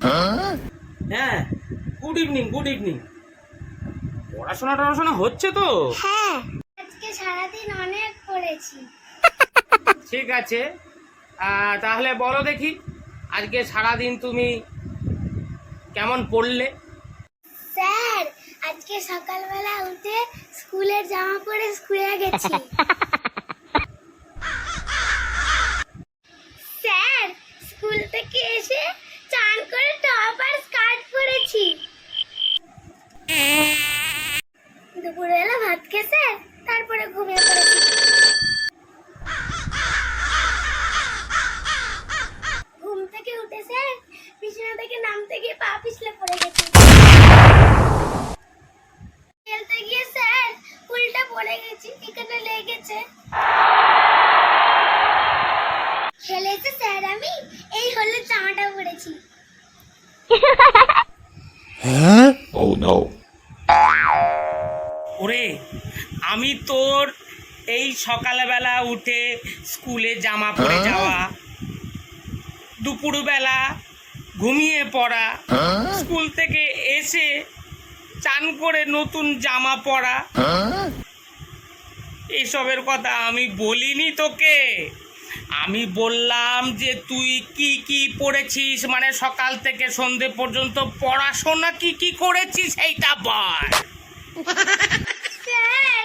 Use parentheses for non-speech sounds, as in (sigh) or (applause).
হ্যাঁ good evening good evening পড়াশোনা টড়াশোনা হচ্ছে তো? হ্যাঁ আজকে সারাদিন অনেক পড়েছি। ঠিক আছে তাহলে বলো দেখি আজকে সারাদিন তুমি কেমন পড়লে? স্যার আজকে সকালবেলা উঠে স্কুলের জামা পরে স্কুলে গেছি। (laughs) দুপুরবেলা ভাত খেয়ে স্যার তারপরে ঘুমিয়ে পড়েছি। ঘুম থেকে উঠে স্যার বিছানা থেকে নামতে গিয়ে পা পিছলে পড়ে গেছি। খেলতে গিয়ে স্যার উল্টা পড়ে গেছি এখানে লেগেছে খেলেছে স্যার আমি এই হলো জামাটা পরেছি Oh no. ওরে আমি তোর এই সকালবেলা উঠে স্কুলে জামা পরে যাওয়া দুপুরবেলা ঘুমিয়ে পড়া স্কুল থেকে এসে চান করে নতুন জামা পরা। এসবের কথা আমি বলিনি তোকে। আমি বললাম যে তুই কি কি পড়েছিস? মানে সকাল থেকে সন্ধে পর্যন্ত পড়াশোনা কি কি করেছিস সেইটা বল। স্যার বই পড়া